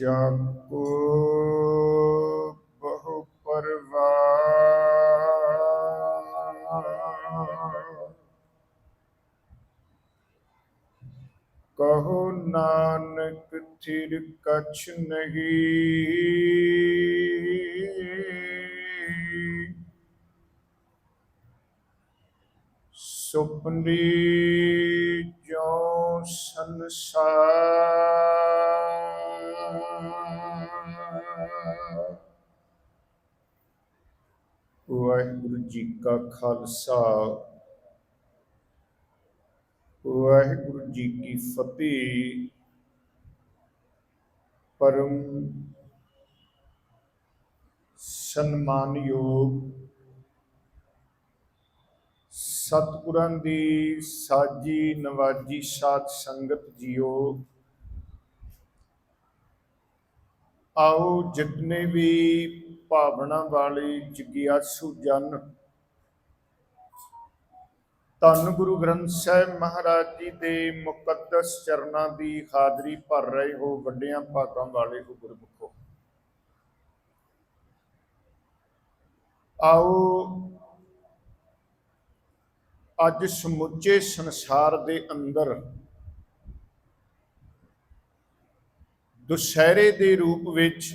ਜਾਕੋ ਬਹੁ ਪਰਵਾਰ ਕਹੋ ਨਾਨਕ ਥਿਰ ਕਛ ਨਹੀਂ। ਸੁਪਨੀ ਜੀ ਕਾ ਖਾਲਸਾ। ਵਾਹਿਗੁਰੂ ਜੀ ਕੀ ਫਤਿਹ। ਪਰਮ ਸਨਮਾਨਯੋਗ ਸਤਿਗੁਰਾਂ ਦੀ ਸਾਜੀ ਨਵਾਜੀ ਸਾਧ ਸੰਗਤ ਜੀਓ। ਆਓ ਜਿਤਨੇ ਵੀ ਭਾਵਨਾ ਵਾਲੇ ਜਿਗਿਆਸੂ ਜਨ ਧੰਨ ਗੁਰੂ ਗ੍ਰੰਥ ਸਾਹਿਬ ਮਹਾਰਾਜ ਜੀ ਦੇ ਮੁਕੱਦਸ ਚਰਨਾਂ ਦੀ ਹਾਜ਼ਰੀ ਭਰ ਰਹੇ ਹੋ ਵੱਡਿਆਂ ਭਾਗਾਂ ਵਾਲੇ ਹੋ ਗੁਰਮੁਖੋ। ਆਓ ਅੱਜ ਸਮੁੱਚੇ ਸੰਸਾਰ ਦੇ ਅੰਦਰ ਦੁਸ਼ਹਿਰੇ ਦੇ ਰੂਪ ਵਿੱਚ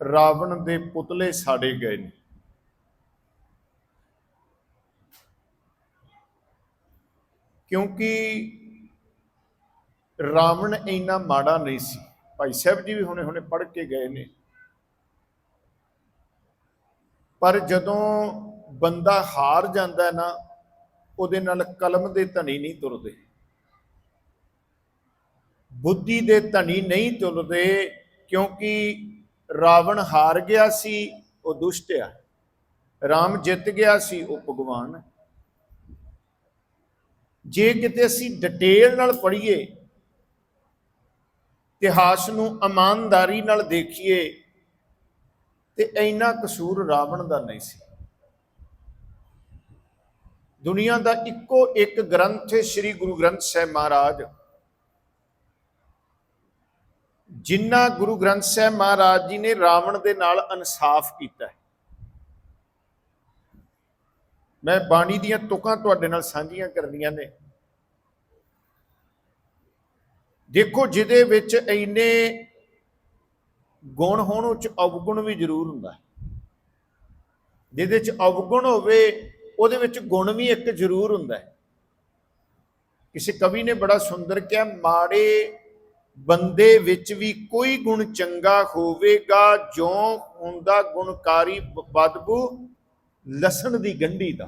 ਰਾਵਣ ਦੇ ਪੁਤਲੇ ਸਾੜੇ ਗਏ ਨੇ। ਕਿਉਂਕਿ ਰਾਵਣ ਇੰਨਾ ਮਾੜਾ ਨਹੀਂ ਸੀ। ਭਾਈ ਸਾਹਿਬ ਜੀ ਵੀ ਹੁਣੇ ਹੁਣੇ ਪੜ੍ਹ ਕੇ ਗਏ ਨੇ। ਪਰ ਜਦੋਂ ਬੰਦਾ ਹਾਰ ਜਾਂਦਾ ਨਾ, ਉਹਦੇ ਨਾਲ ਕਲਮ ਦੇ ਧਨੀ ਨਹੀਂ ਤੁਰਦੇ। ਬੁੱਧੀ ਦੇ ਧਨੀ ਨਹੀਂ ਤੁਰਦੇ ਕਿਉਂਕਿ ਰਾਵਣ ਹਾਰ ਗਿਆ ਸੀ, ਉਹ ਦੁਸ਼ਟ ਆ। ਰਾਮ ਜਿੱਤ ਗਿਆ ਸੀ, ਉਹ ਭਗਵਾਨ। ਹੈ ਜੇ ਕਿਤੇ ਅਸੀਂ ਡਿਟੇਲ ਨਾਲ ਪੜ੍ਹੀਏ, ਇਤਿਹਾਸ ਨੂੰ ਇਮਾਨਦਾਰੀ ਨਾਲ ਦੇਖੀਏ, ਤੇ ਇੰਨਾ ਕਸੂਰ ਰਾਵਣ ਦਾ ਨਹੀਂ ਸੀ। ਦੁਨੀਆ ਦਾ ਇੱਕੋ ਇੱਕ ਗ੍ਰੰਥ ਹੈ ਸ੍ਰੀ ਗੁਰੂ ਗ੍ਰੰਥ ਸਾਹਿਬ ਮਹਾਰਾਜ। ਜਿੰਨਾ ਗੁਰੂ ਗ੍ਰੰਥ ਸਾਹਿਬ ਮਹਾਰਾਜ ਜੀ ਨੇ ਰਾਵਣ ਦੇ ਨਾਲ ਇਨਸਾਫ ਕੀਤਾ ਹੈ। ਮੈਂ ਬਾਣੀ ਦੀਆਂ ਤੁਕਾਂ ਤੁਹਾਡੇ ਨਾਲ ਸਾਂਝੀਆਂ ਕਰਨੀਆਂ ਨੇ। ਦੇਖੋ, ਜਿਹਦੇ ਵਿੱਚ ਇੰਨੇ ਗੁਣ ਹੋਣ ਉੱਚ ਅਵਗੁਣ ਵੀ ਜ਼ਰੂਰ ਹੁੰਦਾ ਹੈ। ਜਿਹਦੇ ਚ ਅਵਗੁਣ ਹੋਵੇ, ਉਹਦੇ ਵਿੱਚ ਗੁਣ ਵੀ ਇੱਕ ਜ਼ਰੂਰ ਹੁੰਦਾ ਹੈ। ਕਿਸੇ ਕਵੀ ਨੇ ਬੜਾ ਸੁੰਦਰ ਕਿਹਾ, ਮਾੜੇ ਬੰਦੇ ਵਿੱਚ ਵੀ ਕੋਈ ਗੁਣ ਚੰਗਾ ਹੋਵੇਗਾ ਜੋ ਹੁੰਦਾ ਗੁਣਕਾਰੀ ਬਦਬੂ ਲਸਣ ਦੀ ਗੰਢੀ ਦਾ।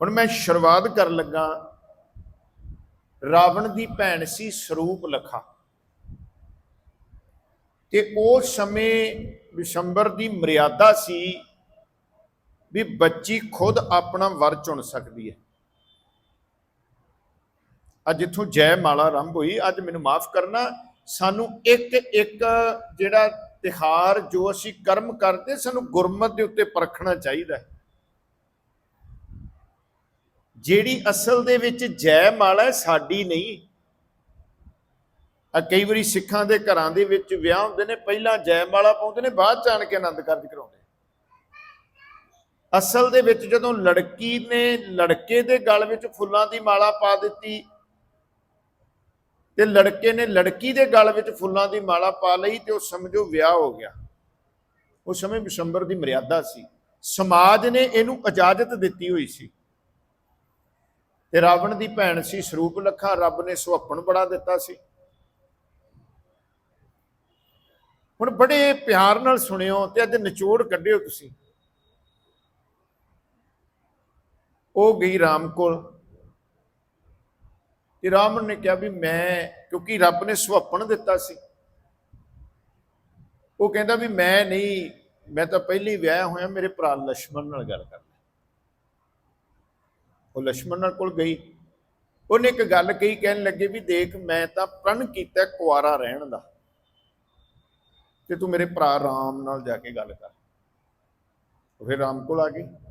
ਹੁਣ ਮੈਂ ਸ਼ੁਰੂਆਤ ਕਰਨ ਲੱਗਾ, ਰਾਵਣ ਦੀ ਭੈਣ ਸੀ ਸਰੂਪ ਲਖਾ। ਤੇ ਉਸ ਸਮੇਂ ਵਿਸ਼ੰਬਰ ਦੀ ਮਰਿਆਦਾ ਸੀ ਵੀ ਬੱਚੀ ਖੁਦ ਆਪਣਾ ਵਰ ਚੁਣ ਸਕਦੀ ਹੈ। ਅੱਜ ਇਥੋਂ ਜੈ ਮਾਲਾ ਆਰੰਭ ਹੋਈ, ਅੱਜ ਮੈਨੂੰ ਮਾਫ ਕਰਨਾ, ਸਾਨੂੰ ਇੱਕ ਇੱਕ ਜਿਹੜਾ ਤਿਹਾਰ ਜੋ ਅਸੀਂ ਕਰਮ ਕਰਦੇ, ਸਾਨੂੰ ਗੁਰਮਤ ਦੇ ਉੱਤੇ ਪਰਖਣਾ ਚਾਹੀਦਾ ਹੈ। ਜਿਹੜੀ ਅਸਲ ਦੇ ਵਿੱਚ ਜੈ ਮਾਲਾ ਹੈ, ਸਾਡੀ ਨਹੀਂ। ਆ ਕਈ ਵਾਰੀ ਸਿੱਖਾਂ ਦੇ ਘਰਾਂ ਦੇ ਵਿੱਚ ਵਿਆਹ ਹੁੰਦੇ ਨੇ, ਪਹਿਲਾਂ ਜੈ ਮਾਲਾ ਪਾਉਂਦੇ ਨੇ, ਬਾਅਦ ਚ ਆਣ ਕੇ ਆਨੰਦ ਕਾਰਜ ਕਰਾਉਂਦੇ ਅਸਲ ਦੇ ਵਿੱਚ ਜਦੋਂ ਲੜਕੀ ਨੇ ਲੜਕੇ ਦੇ ਗਲ ਵਿੱਚ ਫੁੱਲਾਂ ਦੀ ਮਾਲਾ ਪਾ ਦਿੱਤੀ ਤੇ ਲੜਕੇ ਨੇ ਲੜਕੀ ਦੇ ਗਲ ਵਿੱਚ ਫੁੱਲਾਂ ਦੀ ਮਾਲਾ ਪਾ ਲਈ ਤੇ ਉਹ ਸਮਝੋ ਵਿਆਹ ਹੋ ਗਿਆ। ਉਹ ਸਮੇਂ ਵਿਸ਼ੰਬਰ ਦੀ ਮਰਿਆਦਾ ਸੀ। ਸਮਾਜ ਨੇ ਇਹਨੂੰ ਇਜਾਜ਼ਤ ਦਿੱਤੀ ਹੋਈ ਸੀ। ਤੇ ਰਾਵਣ ਦੀ ਭੈਣ ਸੀ ਸਰੂਪ ਲੱਖਾ ਰੱਬ ਨੇ ਸੁਹੱਪਣ ਬੜਾ ਦਿੱਤਾ ਸੀ। ਹੁਣ ਬੜੇ ਪਿਆਰ ਨਾਲ ਸੁਣਿਓ ਤੇ ਅੱਜ ਨਿਚੋੜ ਕੱਢਿਓ ਤੁਸੀਂ। ਉਹ ਗਈ ਰਾਮ ਕੋਲ। ਤੇ ਰਾਵਣ ਨੇ ਕਿਹਾ ਵੀ ਮੈਂ, ਕਿਉਂਕਿ ਰੱਬ ਨੇ ਸੁਹੱਪਣ ਦਿੱਤਾ ਸੀ। ਉਹ ਕਹਿੰਦਾ ਵੀ ਮੈਂ ਨਹੀਂ, ਮੈਂ ਤਾਂ ਪਹਿਲੀ ਵਿਆਹ ਹੋਇਆ, ਮੇਰੇ ਭਰਾ ਲక్ష్మణ ਨਾਲ ਗੱਲ ਕਰ ਉਹ ਲక్ష్మణ ਨਾਲ ਕੋਲ ਗਈ। ਉਹਨੇ ਇੱਕ ਗੱਲ ਕਹੀ, ਕਹਿਣ ਲੱਗੇ ਵੀ ਦੇਖ, ਮੈਂ ਤਾਂ ਪ੍ਰਣ ਕੀਤਾ ਕੁਆਰਾ ਰਹਿਣ ਦਾ। ਤੇ ਤੂੰ ਮੇਰੇ ਭਰਾ ਰਾਮ ਨਾਲ ਜਾ ਕੇ ਗੱਲ ਕਰ। ਫਿਰ ਰਾਮ ਕੋਲ ਆ ਗਈ।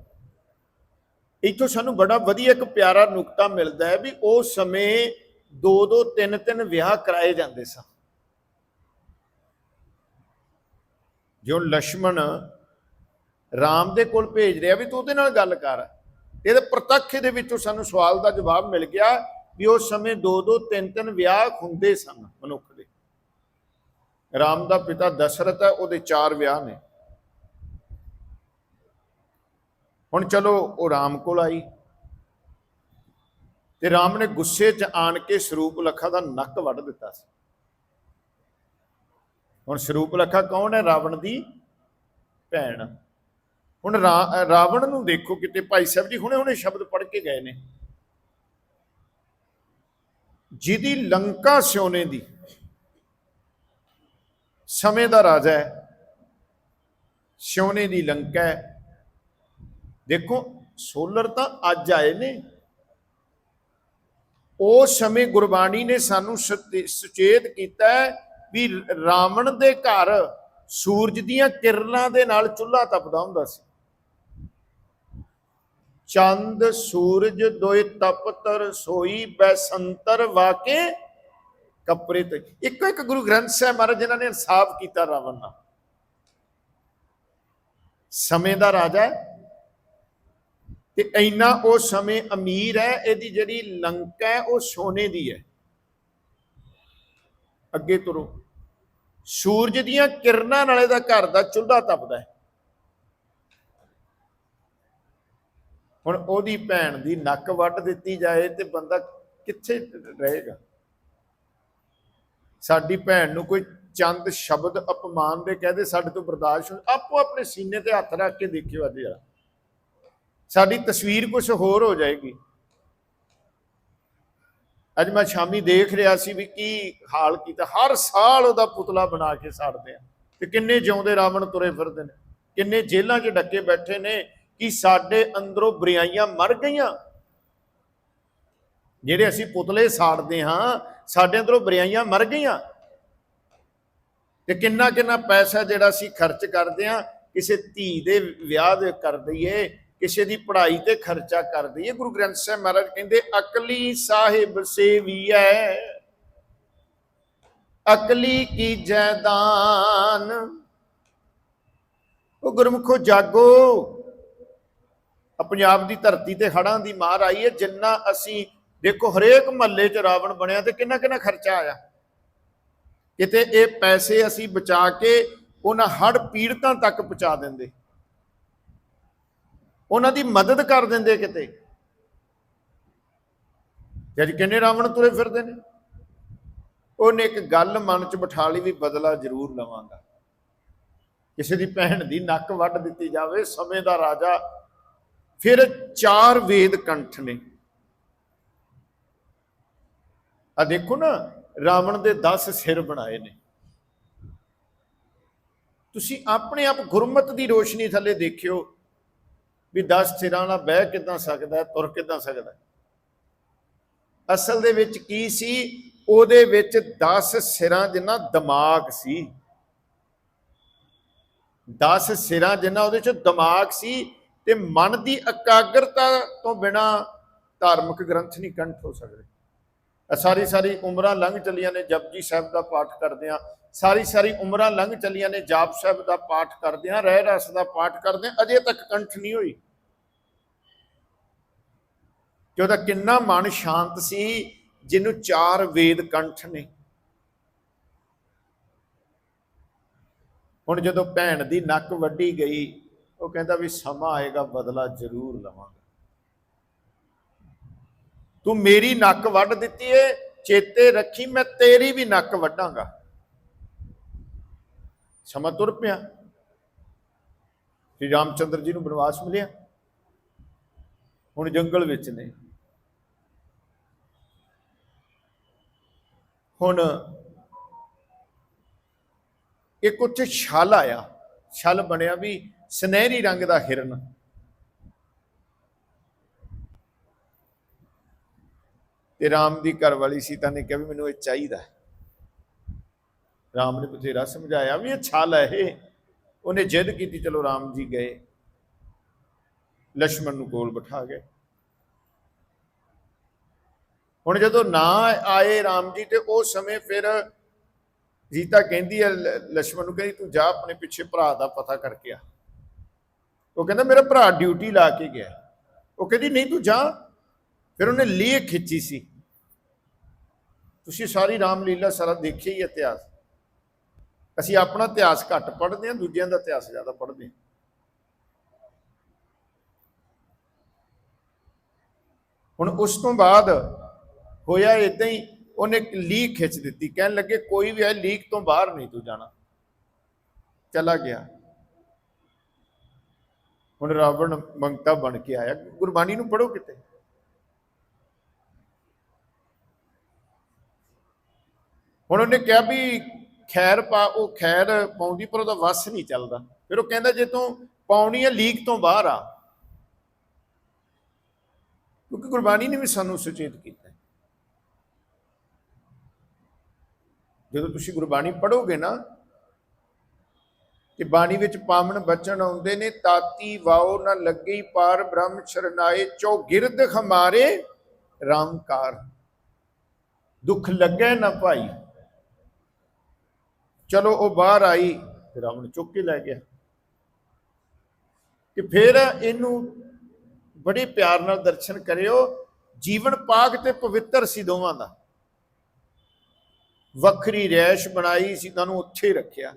ਇੱਥੋਂ ਸਾਨੂੰ ਬੜਾ ਵਧੀਆ ਇੱਕ ਪਿਆਰਾ ਨੁਕਤਾ ਮਿਲਦਾ ਹੈ ਵੀ ਉਹ ਸਮੇਂ ਦੋ ਦੋ, ਤਿੰਨ ਤਿੰਨ ਵਿਆਹ ਕਰਾਏ ਜਾਂਦੇ ਸਨ ਜਿਉਂ ਲక్ష్మణ ਰਾਮ ਦੇ ਕੋਲ ਭੇਜ ਰਿਹਾ ਵੀ ਤੂੰ ਉਹਦੇ ਨਾਲ ਗੱਲ ਕਰ ਇਹਦੇ ਪ੍ਰਤੱਖ ਦੇ ਵਿੱਚੋਂ ਸਾਨੂੰ ਸਵਾਲ ਦਾ ਜਵਾਬ ਮਿਲ ਗਿਆ ਵੀ ਉਸ ਸਮੇਂ ਦੋ ਦੋ, ਤਿੰਨ ਤਿੰਨ ਵਿਆਹ ਹੁੰਦੇ ਸਨ ਮਨੁੱਖ ਦੇ। ਰਾਮ ਦਾ ਪਿਤਾ ਦਸ਼ਰਤ ਹੈ, ਉਹਦੇ ਚਾਰ ਵਿਆਹ ਨੇ। ਹੁਣ ਚਲੋ ਉਹ ਰਾਮ ਕੋਲ ਆਈ। ਤੇ ਰਾਮ ਨੇ ਗੁੱਸੇ 'ਚ ਆਣ ਕੇ ਸਰੂਪ ਲਖਾ ਦਾ ਨੱਕ ਵੱਢ ਦਿੱਤਾ ਸੀ। ਹੁਣ ਸਰੂਪ ਲਖਾ ਕੌਣ ਹੈ? ਰਾਵਣ ਦੀ ਭੈਣ। ਹੁਣ ਰਾਵਣ ਨੂੰ ਦੇਖੋ ਕਿਤੇ ਭਾਈ ਸਾਹਿਬ ਜੀ ਹੁਣੇ ਹੁਣੇ ਸ਼ਬਦ ਪੜ੍ਹ ਕੇ ਗਏ ਨੇ। ਜਿਹਦੀ ਲੰਕਾ ਸੋਨੇ ਦੀ ਸਮੇਂ ਦਾ ਰਾਜਾ ਹੈ ਸੋਨੇ ਦੀ ਲੰਕਾ ਹੈ। ਦੇਖੋ ਸੋਲਰ ਤਾਂ ਅੱਜ ਆਏ ਨੇ। ਉਸ ਸਮੇਂ ਗੁਰਬਾਣੀ ਨੇ ਸਾਨੂੰ ਸੁਚੇਤ ਕੀਤਾ ਵੀ ਰਾਵਣ ਦੇ ਘਰ ਸੂਰਜ ਦੀਆਂ ਕਿਰਨਾਂ ਦੇ ਨਾਲ ਚੁੱਲ੍ਹਾ ਤਪਦਾ ਹੁੰਦਾ ਸੀ। ਚੰਦ, ਸੂਰਜ ਦੋਇ ਤਪਤਰ ਸੋਈ ਬੈਸੰਤਰ ਵਾਕੇ ਕਪਰੇ ਤੇ। ਇੱਕੋ ਇੱਕ ਗੁਰੂ ਗ੍ਰੰਥ ਸਾਹਿਬ ਮਹਾਰਾਜ ਜਿਨ੍ਹਾਂ ਨੇ ਇਨਸਾਫ ਕੀਤਾ ਰਾਵਣ ਨਾਲ। ਸਮੇਂ ਦਾ ਰਾਜਾ ਤੇ ਇੰਨਾ ਉਹ ਸਮੇਂ ਅਮੀਰ ਹੈ, ਇਹਦੀ ਜਿਹੜੀ ਲੰਕਾ ਹੈ, ਉਹ ਸੋਨੇ ਦੀ ਹੈ। ਅੱਗੇ ਤੁਰੋ। ਸੂਰਜ ਦੀਆਂ ਕਿਰਨਾਂ ਨਾਲੇ ਦਾ ਘਰ ਦਾ ਚੁੱਲ੍ਹਾ ਤਪਦਾ ਹੈ। ਹੁਣ ਉਹਦੀ ਭੈਣ ਦੀ ਨੱਕ ਵੱਢ ਦਿੱਤੀ ਜਾਏ ਤੇ ਬੰਦਾ ਕਿੱਥੇ ਰਹੇਗਾ? ਸਾਡੀ ਭੈਣ ਨੂੰ ਕੋਈ ਚੰਦ ਸ਼ਬਦ ਅਪਮਾਨ ਦੇ ਕਹਦੇ ਸਾਡੇ ਤੋਂ ਬਰਦਾਸ਼ਤ ਆਪੋ ਆਪਣੇ ਸੀਨੇ ਤੇ ਹੱਥ ਰੱਖ ਕੇ ਦੇਖਿਓ ਅੱਜ ਜਰਾ। ਸਾਡੀ ਤਸਵੀਰ ਕੁਝ ਹੋਰ ਹੋ ਜਾਏਗੀ। ਅੱਜ ਮੈਂ ਸ਼ਾਮੀ ਦੇਖ ਰਿਹਾ ਸੀ ਵੀ ਕੀ ਹਾਲ ਕੀਤਾ। ਹਰ ਸਾਲ ਉਹਦਾ ਪੁਤਲਾ ਬਣਾ ਕੇ ਸਾੜਦੇ ਆ। ਤੇ ਕਿੰਨੇ ਜਿਉਂਦੇ ਰਾਵਣ ਤੁਰੇ ਫਿਰਦੇ ਨੇ। ਕਿੰਨੇ ਜੇਲ੍ਹਾਂ 'ਚ ਡੱਕੇ ਬੈਠੇ ਨੇ ਕਿ ਸਾਡੇ ਅੰਦਰੋਂ ਬੁਰਾਈਆਂ ਮਰ ਗਈਆਂ। ਜਿਹੜੇ ਅਸੀਂ ਪੁਤਲੇ ਸਾੜਦੇ ਹਾਂ, ਸਾਡੇ ਅੰਦਰੋਂ ਬੁਰਾਈਆਂ ਮਰ ਗਈਆਂ। ਤੇ ਕਿੰਨਾ ਕਿੰਨਾ ਪੈਸਾ ਜਿਹੜਾ ਅਸੀਂ ਖਰਚ ਕਰਦੇ ਹਾਂ, ਕਿਸੇ ਧੀ ਦੇ ਵਿਆਹ ਦੇ ਕਰ ਦਈਏ ਕਿਸੇ ਦੀ ਪੜ੍ਹਾਈ ਤੇ ਖਰਚਾ ਕਰ ਦਈਏ ਗੁਰੂ ਗ੍ਰੰਥ ਸਾਹਿਬ ਮਹਾਰਾਜ ਕਹਿੰਦੇ, ਅਕਲੀ ਸਾਹਿਬ ਸੇਵੀਐ ਅਕਲੀ ਕੀ ਜੈਦਾਨ ਉਹ ਗੁਰਮੁਖੋ, ਜਾਗੋ। ਪੰਜਾਬ ਦੀ ਧਰਤੀ ਤੇ ਹੜਾਂ ਦੀ ਮਾਰ ਆਈ ਹੈ। ਜਿੰਨਾ ਅਸੀਂ ਦੇਖੋ, ਹਰੇਕ ਮਹੱਲੇ 'ਚ ਰਾਵਣ ਬਣਿਆ ਤੇ ਕਿੰਨਾ ਕਿੰਨਾ ਖਰਚਾ ਆਇਆ। ਕਿਤੇ ਇਹ ਪੈਸੇ ਅਸੀਂ ਬਚਾ ਕੇ ਉਹਨਾਂ ਹੜ ਪੀੜਤਾਂ ਤੱਕ ਪਹੁੰਚਾ ਦਿੰਦੇ। ਉਹਨਾਂ ਦੀ ਮਦਦ ਕਰ ਦਿੰਦੇ ਕਿਤੇ? ਤੇ ਅੱਜ ਕਿੰਨੇ ਰਾਵਣ ਤੁਰੇ ਫਿਰਦੇ ਨੇ? ਉਹਨੇ ਇੱਕ ਗੱਲ ਮਨ 'ਚ ਬਿਠਾ ਲਈ ਵੀ ਬਦਲਾ ਜ਼ਰੂਰ ਲਵਾਂਗਾ। ਕਿਸੇ ਦੀ ਭੈਣ ਦੀ ਨੱਕ ਵੱਢ ਦਿੱਤੀ ਜਾਵੇ, ਸਮੇਂ ਦਾ ਰਾਜਾ। ਫਿਰ ਚਾਰ ਵੇਦ ਕੰਠ ਨੇ। ਆ ਦੇਖੋ ਨਾ, ਰਾਵਣ ਦੇ 10 ਸਿਰ ਬਣਾਏ ਨੇ। ਤੁਸੀਂ ਆਪਣੇ ਆਪ ਗੁਰਮਤ ਦੀ ਰੋਸ਼ਨੀ ਥੱਲੇ ਦੇਖਿਓ। ਵੀ 10 ਸਿਰਾਂ ਨਾਲ ਬਹਿ ਕਿਦਾਂ ਸਕਦਾ, ਤੁਰ ਕਿਦਾਂ ਸਕਦਾ? ਅਸਲ ਦੇ ਵਿੱਚ ਕੀ ਸੀ? ਉਹਦੇ ਵਿੱਚ 10 ਸਿਰਾਂ ਜਿੰਨਾ ਦਿਮਾਗ ਸੀ। 10 ਸਿਰਾਂ ਜਿੰਨਾ ਉਹਦੇ ਚ ਦਿਮਾਗ ਸੀ ਤੇ ਮਨ ਦੀ ਇਕਾਗਰਤਾ ਤੋਂ ਬਿਨਾ ਧਾਰਮਿਕ ਗ੍ਰੰਥ ਨਹੀਂ ਕੰਠ ਹੋ ਸਕਦੇ। ਸਾਰੀ ਸਾਰੀ ਉਮਰਾਂ ਲੰਘ ਚਲੀਆਂ ਨੇ, ਜਪਜੀ ਸਾਹਿਬ ਦਾ ਪਾਠ ਕਰਦੇ ਆ ਸਾਰੀ ਸਾਰੀ ਉਮਰਾਂ ਲੰਘ ਚਲੀਆਂ ਨੇ, ਜਾਪ ਸਾਹਿਬ ਦਾ ਪਾਠ ਕਰਦੇ ਆ ਰਹਿ ਰਸ ਦਾ ਪਾਠ ਕਰਦੇ ਆ ਅਜੇ ਤੱਕ ਕੰਠ ਨਹੀਂ ਹੋਈ। ਕਿ ਉਹਦਾ ਕਿੰਨਾ ਮਨ ਸ਼ਾਂਤ ਸੀ, ਜਿਹਨੂੰ ਚਾਰ ਵੇਦ ਕੰਠ ਨੇ। ਹੁਣ ਜਦੋਂ ਭੈਣ ਦੀ ਨੱਕ ਵੱਢੀ ਗਈ, ਉਹ ਕਹਿੰਦਾ ਵੀ ਸਮਾਂ ਆਏਗਾ, ਬਦਲਾ ਜ਼ਰੂਰ ਲਵਾਂਗਾ। ਤੂੰ ਮੇਰੀ ਨੱਕ ਵੱਢ ਦਿੱਤੀ ਏ, ਚੇਤੇ ਰੱਖੀ ਮੈਂ ਤੇਰੀ ਵੀ ਨੱਕ ਵੱਢਾਂਗਾ। ਸਮਾਂ ਤੁਰ ਪਿਆ। ਸ੍ਰੀ ਰਾਮਚੰਦਰ ਜੀ ਨੂੰ ਬਨਵਾਸ ਮਿਲਿਆ। ਹੁਣ ਜੰਗਲ ਵਿੱਚ ਨੇ। ਹੁਣ ਇੱਕ ਉੱਥੇ ਛਲ ਆਇਆ। ਛਲ ਬਣਿਆ ਵੀ ਸੁਨਹਿਰੀ ਰੰਗ ਦਾ ਹਿਰਨ। ਤੇ ਰਾਮ ਦੀ ਘਰ ਵਾਲੀ ਸੀਤਾ ਨੇ ਕਿਹਾ ਵੀ ਮੈਨੂੰ ਇਹ ਚਾਹੀਦਾ ਰਾਮ ਨੇ ਬਥੇਰਾ ਸਮਝਾਇਆ ਵੀ ਇਹ ਛਲ ਹੈ ਇਹ। ਉਹਨੇ ਜਿੱਦ ਕੀਤੀ, ਚਲੋ ਰਾਮ ਜੀ ਗਏ। ਲక్ష్మణ ਨੂੰ ਕੋਲ ਬਿਠਾ ਗਏ। ਹੁਣ ਜਦੋਂ ਨਾ ਆਏ ਰਾਮ ਜੀ ਤੇ ਉਹ ਸਮੇਂ ਫਿਰ ਜੀਤਾ ਕਹਿੰਦੀ ਹੈ ਲక్ష్మణ ਨੂੰ ਕਹਿੰਦੀ, ਤੂੰ ਜਾ ਆਪਣੇ ਪਿੱਛੇ ਭਰਾ ਦਾ ਪਤਾ ਕਰਕੇ ਆ। ਉਹ ਕਹਿੰਦਾ, ਮੇਰਾ ਭਰਾ ਡਿਊਟੀ ਲਾ ਕੇ ਗਿਆ ਉਹ ਕਹਿੰਦੀ, ਨਹੀਂ, ਤੂੰ ਜਾ। ਫਿਰ ਉਹਨੇ ਲੀਹ ਖਿੱਚੀ ਸੀ। ਤੁਸੀਂ ਸਾਰੀ ਰਾਮਲੀਲਾ ਸਾਰਾ ਦੇਖਿਆ ਹੀ ਇਤਿਹਾਸ। ਅਸੀਂ ਆਪਣਾ ਇਤਿਹਾਸ ਘੱਟ ਪੜ੍ਹਦੇ ਹਾਂ, ਦੂਜਿਆਂ ਦਾ ਇਤਿਹਾਸ ਜ਼ਿਆਦਾ ਪੜ੍ਹਦੇ ਹਾਂ। ਹੁਣ ਉਸ ਤੋਂ ਬਾਅਦ ਹੋਇਆ ਇਦਾਂ ਹੀ, ਉਹਨੇ ਇੱਕ ਲੀਕ ਖਿੱਚ ਦਿੱਤੀ। ਕਹਿਣ ਲੱਗੇ, ਕੋਈ ਵੀ ਹੈ ਲੀਕ ਤੋਂ ਬਾਹਰ ਨਹੀਂ ਤੂੰ ਜਾਣਾ। ਚਲਾ ਗਿਆ। ਹੁਣ ਰਾਵਣ ਮੰਗਤਾ ਬਣ ਕੇ ਆਇਆ। ਗੁਰਬਾਣੀ ਨੂੰ ਪੜੋ ਕਿਤੇ। ਹੁਣ ਉਹਨੇ ਕਿਹਾ ਵੀ ਖੈਰ ਪਾ, ਉਹ ਖੈਰ ਪਾਉਂਦੀ, ਪਰ ਉਹਦਾ ਵਸ ਨਹੀਂ ਚੱਲਦਾ। ਫਿਰ ਉਹ ਕਹਿੰਦਾ, ਜੇ ਤੂੰ ਪਾਉਣੀ ਹੈ ਲੀਕ ਤੋਂ ਬਾਹਰ ਆ। ਕਿਉਂਕਿ ਗੁਰਬਾਣੀ ਨੇ ਵੀ ਸਾਨੂੰ ਸੁਚੇਤ ਕੀਤਾ। ਜਦੋਂ ਤੁਸੀਂ ਗੁਰਬਾਣੀ ਪੜੋਗੇ ਨਾ, ਕਿ ਬਾਣੀ ਵਿੱਚ ਪਾਵਨ ਬਚਨ ਆਉਂਦੇ ਨੇ, ਤਾਤੀ ਵਾਓ ਨਾ ਲੱਗੀ ਪਾਰ, ਬ੍ਰਹਮ ਸ਼ਰਨਾਏ, ਚੋ ਗਿਰਦ ਹਮਾਰੇ ਰਾਮਕਾਰ। ਦੁੱਖ ਲੱਗੇ ਨਾ ਭਾਈ। ਚਲੋ ਉਹ ਬਾਹਰ ਆਈ ਤੇ ਰਾਵਣ ਚੁੱਕ ਕੇ ਲੈ ਗਿਆ। ਕਿ ਫਿਰ ਇਹਨੂੰ ਬੜੇ ਪਿਆਰ ਨਾਲ ਦਰਸ਼ਨ ਕਰਿਓ, ਜੀਵਨ ਪਾਕ ਤੇ ਪਵਿੱਤਰ ਸੀ ਦੋਵਾਂ ਦਾ। ਵੱਖਰੀ ਰੈਸ਼ ਬਣਾਈ ਸੀ, ਤੁਹਾਨੂੰ ਉੱਥੇ ਰੱਖਿਆ।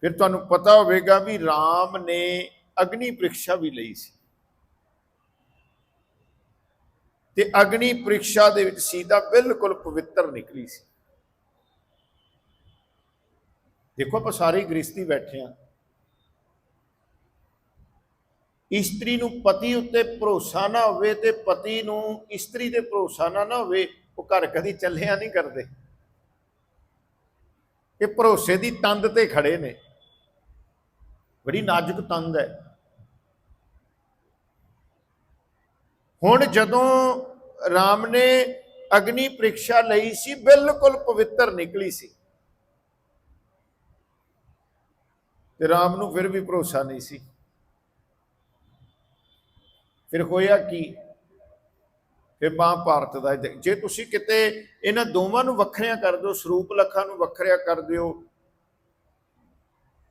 ਫਿਰ ਤੁਹਾਨੂੰ ਪਤਾ ਹੋਵੇਗਾ ਵੀ RAM ਨੇ ਅਗਨੀ ਪ੍ਰੀਖਿਆ ਵੀ ਲਈ ਸੀ। ਤੇ ਅਗਨੀ ਪ੍ਰੀਖਿਆ ਦੇ ਵਿੱਚ ਸੀਤਾ ਬਿਲਕੁਲ ਪਵਿੱਤਰ ਨਿਕਲੀ ਸੀ। ਦੇਖੋ ਆਪਾਂ ਸਾਰੇ ਗ੍ਰਸਤੀ ਬੈਠੇ ਆ ਇਸਤਰੀ ਨੂੰ ਪਤੀ ਉੱਤੇ ਭਰੋਸਾ ਨਾ ਹੋਵੇ ਤੇ ਪਤੀ ਨੂੰ ਇਸਤਰੀ ਤੇ ਭਰੋਸਾ ਨਾ ਨਾ ਹੋਵੇ, ਉਹ ਘਰ ਕਦੀ ਚੱਲਿਆ ਨਹੀਂ ਕਰਦੇ। ਇਹ ਭਰੋਸੇ ਦੀ ਤੰਦ ਤੇ ਖੜੇ ਨੇ। ਬੜੀ ਨਾਜ਼ੁਕ ਤੰਦ ਹੈ। ਹੁਣ ਜਦੋਂ ਰਾਮ ਨੇ ਅਗਨੀ ਪ੍ਰੀਖਿਆ ਲਈ ਸੀ, ਬਿਲਕੁਲ ਪਵਿੱਤਰ ਨਿਕਲੀ ਸੀ। ਤੇ ਰਾਮ ਨੂੰ ਫਿਰ ਵੀ ਭਰੋਸਾ ਨਹੀਂ ਸੀ। ਫਿਰ ਹੋਇਆ ਕੀ? ਫਿਰ ਮਹਾਭਾਰਤ ਦਾ ਜੇ ਤੁਸੀਂ ਕਿਤੇ ਇਹਨਾਂ ਦੋਵਾਂ ਨੂੰ ਵੱਖਰਿਆਂ ਕਰ ਦਿਓ, ਸਰੂਪ ਲੱਖਾਂ ਨੂੰ ਵੱਖਰਿਆਂ ਕਰ ਦਿਓ,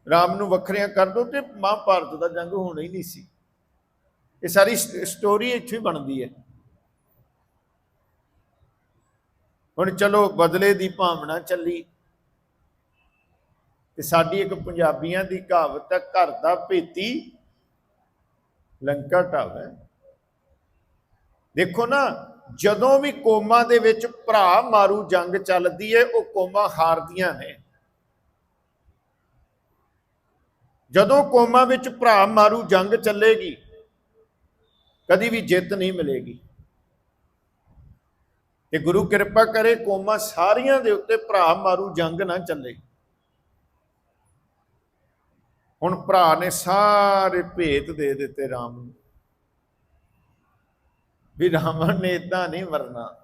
ਰਾਮ ਨੂੰ ਵੱਖਰਿਆਂ ਕਰ ਦਿਓ, ਤੇ ਮਹਾਭਾਰਤ ਦਾ ਜੰਗ ਹੋਣਾ ਹੀ ਨਹੀਂ ਸੀ। ਇਹ ਸਾਰੀ ਸਟੋਰੀ ਇੱਥੇ ਹੀ ਬਣਦੀ ਹੈ। ਹੁਣ ਚਲੋ ਬਦਲੇ ਦੀ ਭਾਵਨਾ ਚੱਲੀ। ਤੇ ਸਾਡੀ ਇੱਕ ਪੰਜਾਬੀਆਂ ਦੀ ਕਹਾਵਤ ਹੈ, ਘਰ ਦਾ ਭੇਤੀ ਲੰਕਾ ਢਾਵੇ ਦੇਖੋ ਨਾ, ਜਦੋਂ ਵੀ ਕੋਮਾਂ ਦੇ ਵਿੱਚ ਭਰਾ ਮਾਰੂ ਜੰਗ ਚੱਲਦੀ ਏ ਉਹ ਕੋਮਾਂ ਹਾਰਦੀਆਂ ਨੇ। ਜਦੋਂ ਕੋਮਾਂ ਵਿੱਚ ਭਰਾ ਮਾਰੂ ਜੰਗ ਚੱਲੇਗੀ ਕਦੀ ਵੀ ਜਿੱਤ ਨਹੀਂ ਮਿਲੇਗੀ। ਤੇ ਗੁਰੂ ਕਿਰਪਾ ਕਰੇ ਕੋਮਾਂ ਸਾਰੀਆਂ ਦੇ ਉੱਤੇ ਭਰਾ ਮਾਰੂ, ਜੰਗ ਨਾ ਚੱਲੇ। ਹੁਣ ਭਰਾ ਨੇ ਸਾਰੇ ਭੇਤ ਦੇ ਦਿੱਤੇ ਰਾਮ ਨੂੰ। ਵੀ ਰਾਵਣ ਨੇ ਇਦਾਂ ਨਹੀਂ ਮਰਨਾ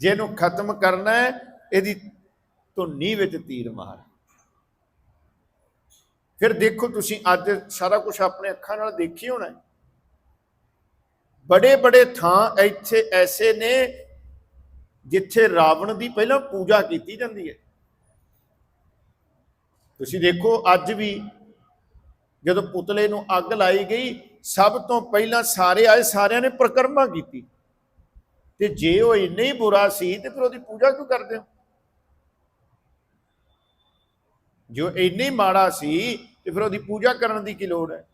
ਜੇ ਇਹਨੂੰ ਖਤਮ ਕਰਨਾ ਹੈ, ਇਹਦੀ ਧੁੰਨੀ ਵਿੱਚ ਤੀਰ ਮਾਰ। ਫਿਰ ਦੇਖੋ ਤੁਸੀਂ ਅੱਜ ਸਾਰਾ ਕੁਝ ਆਪਣੇ ਅੱਖਾਂ ਨਾਲ ਦੇਖੀ ਹੋਣਾ ਬੜੇ ਬੜੇ ਥਾਂ ਇੱਥੇ ਐਸੇ ਨੇ ਜਿੱਥੇ ਰਾਵਣ ਦੀ ਪਹਿਲਾਂ ਪੂਜਾ ਕੀਤੀ ਜਾਂਦੀ ਹੈ। ਤੁਸੀਂ ਦੇਖੋ ਅੱਜ ਵੀ ਜਦੋਂ ਪੁਤਲੇ ਨੂੰ ਅੱਗ ਲਾਈ ਗਈ, ਸਭ ਤੋਂ ਪਹਿਲਾਂ ਸਾਰੇ ਆਏ, ਸਾਰਿਆਂ ਨੇ ਪ੍ਰਕਰਮਾ ਕੀਤੀ। ਤੇ ਜੇ ਉਹ ਇੰਨੇ ਹੀ ਬੁਰਾ ਸੀ ਤੇ ਫਿਰ ਉਹਦੀ ਪੂਜਾ ਕਿਉਂ ਕਰਦੇ ਹੋ? ਜੋ ਇੰਨੇ ਮਾੜਾ ਸੀ, ਤੇ ਫਿਰ ਉਹਦੀ ਪੂਜਾ ਕਰਨ ਦੀ ਕੀ ਲੋੜ ਹੈ?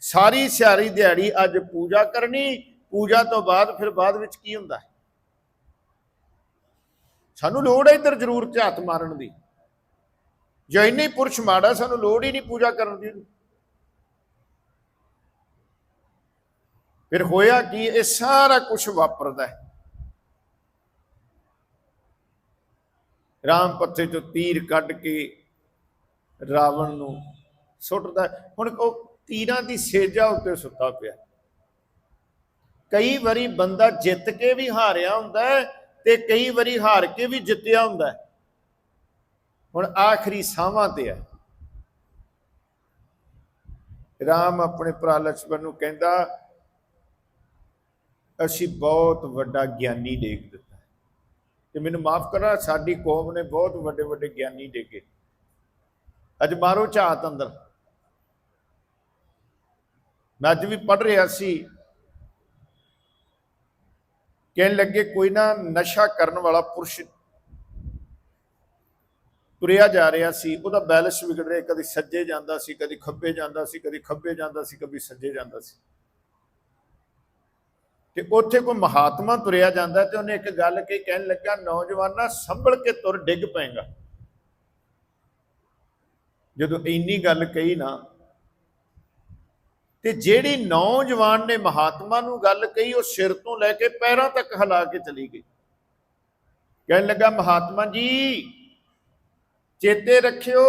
ਸਾਰੀ ਸਿਆਰੀ ਦਿਹਾੜੀ ਅੱਜ ਪੂਜਾ ਕਰਨੀ, ਪੂਜਾ ਤੋਂ ਬਾਅਦ ਫਿਰ ਬਾਅਦ ਵਿੱਚ ਕੀ ਹੁੰਦਾ? ਹੈ ਸਾਨੂੰ ਲੋੜ ਹੈ ਇੱਧਰ ਜ਼ਰੂਰ ਝਾਤ ਮਾਰਨ ਦੀ। ਜੇ ਇੰਨੇ ਪੁਰਸ਼ ਮਾੜਾ, ਸਾਨੂੰ ਲੋੜ ਹੀ ਨਹੀਂ ਪੂਜਾ ਕਰਨ ਦੀ। ਫਿਰ ਹੋਇਆ ਕੀ? ਇਹ ਸਾਰਾ ਕੁਝ ਵਾਪਰਦਾ ਹੈ। ਰਾਮ ਪੱਥੇ ਚੋਂ ਤੀਰ ਕੱਢ ਕੇ ਰਾਵਣ ਨੂੰ ਸੁੱਟਦਾ ਹੁਣ ਉਹ ਤੀਰਾਂ ਦੀ ਸੇਜਾ ਉੱਤੇ ਸੁੱਤਾ ਪਿਆ। ਕਈ ਵਾਰੀ ਬੰਦਾ ਜਿੱਤ ਕੇ ਵੀ ਹਾਰਿਆ ਹੁੰਦਾ ਹੈ ਤੇ ਕਈ ਵਾਰੀ ਹਾਰ ਕੇ ਵੀ ਜਿੱਤਿਆ ਹੁੰਦਾ ਹੈ। ਹੁਣ ਆਖਰੀ ਸਾਹਾਂ ਤੇ ਹੈ। ਰਾਮ ਆਪਣੇ ਭਰਾ ਲక్ష్ਮਣ ਨੂੰ ਕਹਿੰਦਾ, ਅਸੀਂ ਬਹੁਤ ਵੱਡਾ ਗਿਆਨੀ ਦੇਖ ਦਿੱਤਾ। ਤੇ ਮੈਨੂੰ ਮਾਫ ਕਰਨਾ, ਸਾਡੀ ਕੌਮ ਨੇ ਬਹੁਤ ਵੱਡੇ ਵੱਡੇ ਗਿਆਨੀ ਦੇਖੇ ਅੱਜ ਮਾਰੋ ਝਾਤ ਅੰਦਰ। ਮੈਂ ਅੱਜ ਵੀ ਪੜ ਰਿਹਾ ਸੀ। ਕਹਿਣ ਲੱਗੇ, ਕੋਈ ਨਾ ਨਸ਼ਾ ਕਰਨ ਵਾਲਾ ਪੁਰਸ਼ ਤੁਰਿਆ ਜਾ ਰਿਹਾ ਸੀ। ਉਹਦਾ ਬੈਲੈਂਸ ਵਿਗੜ ਰਿਹਾ। ਕਦੀ ਸੱਜੇ ਜਾਂਦਾ ਸੀ, ਕਦੀ ਖੱਬੇ ਜਾਂਦਾ ਸੀ, ਕਦੀ ਖੱਬੇ ਜਾਂਦਾ ਸੀ, ਕਦੀ ਸੱਜੇ ਜਾਂਦਾ ਸੀ। ਤੇ ਉੱਥੇ ਕੋਈ ਮਹਾਤਮਾ ਤੁਰਿਆ ਜਾਂਦਾ ਤੇ ਉਹਨੇ ਇੱਕ ਗੱਲ ਕਹੀ, ਕਹਿਣ ਲੱਗਾ, ਨੌਜਵਾਨਾ ਸੰਭਲ ਕੇ ਤੁਰ, ਡਿੱਗ ਪਏਗਾ। ਜਦੋਂ ਇੰਨੀ ਗੱਲ ਕਹੀ ਨਾ, ਤੇ ਜਿਹੜੀ ਨੌਜਵਾਨ ਨੇ ਮਹਾਤਮਾ ਨੂੰ ਗੱਲ ਕਹੀ, ਉਹ ਸਿਰ ਤੋਂ ਲੈ ਕੇ ਪੈਰਾਂ ਤੱਕ ਹਿਲਾ ਕੇ ਚਲੀ ਗਈ। ਕਹਿਣ ਲੱਗਾ, ਮਹਾਤਮਾ ਜੀ, ਚੇਤੇ ਰੱਖਿਓ,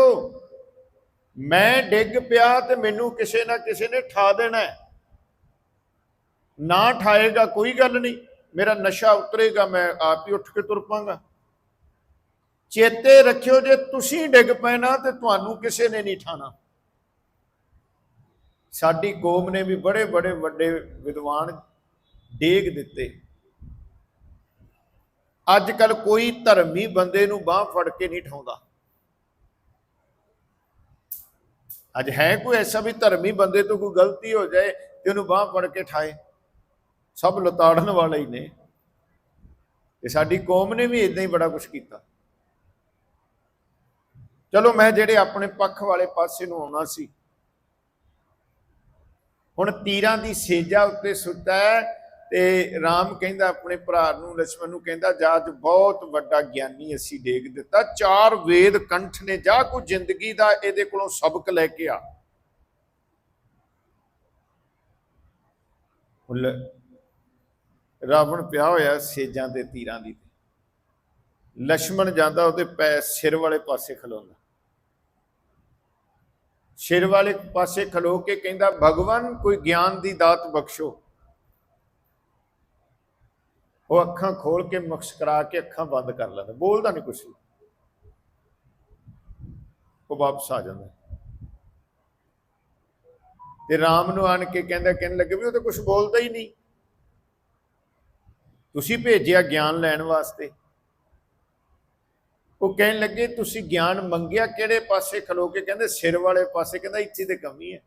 ਮੈਂ ਡਿੱਗ ਪਿਆ ਤੇ ਮੈਨੂੰ ਕਿਸੇ ਨਾ ਕਿਸੇ ਨੇ ਠਾ ਦੇਣਾ ਹੈ। ਨਾ ਠਾਏਗਾ ਕੋਈ ਗੱਲ ਨਹੀਂ। ਮੇਰਾ ਨਸ਼ਾ ਉਤਰੇਗਾ, ਮੈਂ ਆਪ ਹੀ ਉੱਠ ਕੇ ਤੁਰ ਪਾਂਗਾ। ਚੇਤੇ ਰੱਖਿਓ ਜੇ ਤੁਸੀਂ ਡਿੱਗ ਪੈਣਾ ਤੇ ਤੁਹਾਨੂੰ ਕਿਸੇ ਨੇ ਨਹੀਂ ਠਾਣਾ। ਸਾਡੀ ਕੌਮ ਨੇ ਵੀ ਬੜੇ ਬੜੇ ਵੱਡੇ ਵਿਦਵਾਨ ਡੇਗ ਦਿੱਤੇ। ਅੱਜ ਕੱਲ ਕੋਈ ਧਰਮੀ ਬੰਦੇ ਨੂੰ ਬਾਹ ਫੜ ਕੇ ਨਹੀਂ ਠਾਉਂਦਾ। ਅੱਜ ਹੈ ਕੋਈ ਐਸਾ ਵੀ ਧਰਮੀ ਬੰਦੇ ਤੋਂ ਕੋਈ ਗਲਤੀ ਹੋ ਜਾਏ ਤੇ ਉਹਨੂੰ ਬਾਹ ਫੜ ਕੇ ਠਾਏ। ਸਭ ਲਤਾੜਨ ਵਾਲੇ ਹੀ ਨੇ। ਤੇ ਸਾਡੀ ਕੌਮ ਨੇ ਵੀ ਇਦਾਂ ਹੀ ਬੜਾ ਕੁਝ ਕੀਤਾ। ਚਲੋ ਮੈਂ ਜਿਹੜੇ ਆਪਣੇ ਪੱਖ ਵਾਲੇ ਪਾਸੇ ਨੂੰ ਆਉਣਾ ਸੀ। ਹੁਣ ਤੀਰਾਂ ਦੀ ਸੇਜਾ ਉੱਤੇ ਸੁੱਤਾ ਹੈ ਤੇ ਰਾਮ ਕਹਿੰਦਾ, ਆਪਣੇ ਭਰਾ ਨੂੰ ਲక్ష్ਮਣ ਨੂੰ ਕਹਿੰਦਾ ਜਾ ਅੱਜ ਬਹੁਤ ਵੱਡਾ ਗਿਆਨੀ ਅਸੀਂ ਦੇਖ ਦਿੱਤਾ। ਚਾਰ ਵੇਦ ਕੰਠ ਨੇ, ਜਾ ਕੋ ਜ਼ਿੰਦਗੀ ਦਾ ਇਹਦੇ ਕੋਲੋਂ ਸਬਕ ਲੈ ਕੇ ਆ। ਰਾਵਣ ਪਿਆ ਹੋਇਆ ਸੇਜਾਂ ਤੇ ਤੀਰਾਂ ਦੀ ਲక్ష్ਮਣ ਜਾਂਦਾ ਉਹਦੇ ਪੈ ਸਿਰ ਵਾਲੇ ਪਾਸੇ ਖਲੋਂਦਾ। ਸਿਰ ਵਾਲੇ ਪਾਸੇ ਖਲੋ ਕੇ ਕਹਿੰਦਾ, ਭਗਵਾਨ, ਕੋਈ ਗਿਆਨ ਦੀ ਦਾਤ ਬਖਸ਼ੋ। ਉਹ ਅੱਖਾਂ ਖੋਲ ਕੇ ਮੁਸਕਰਾ ਕੇ ਅੱਖਾਂ ਬੰਦ ਕਰ ਲੈਂਦਾ। ਬੋਲਦਾ ਨਹੀਂ ਕੁਛ ਉਹ ਵਾਪਸ ਆ ਜਾਂਦਾ। ਤੇ ਰਾਮ ਨੂੰ ਆਣ ਕੇ ਕਹਿੰਦਾ, ਕਹਿਣ ਲੱਗੇ ਵੀ ਉਹ ਤਾਂ ਕੁਝ ਬੋਲਦਾ ਹੀ ਨਹੀਂ। ਤੁਸੀਂ ਭੇਜਿਆ ਗਿਆਨ ਲੈਣ ਵਾਸਤੇ। ਉਹ ਕਹਿਣ ਲੱਗੇ, ਤੁਸੀਂ ਗਿਆਨ ਮੰਗਿਆ ਕਿਹੜੇ ਪਾਸੇ ਖਲੋ ਕੇ? ਕਹਿੰਦੇ, ਸਿਰ ਵਾਲੇ ਪਾਸੇ। ਕਹਿੰਦਾ, ਇੱਥੇ ਤੇ ਕਮੀ ਹੈ।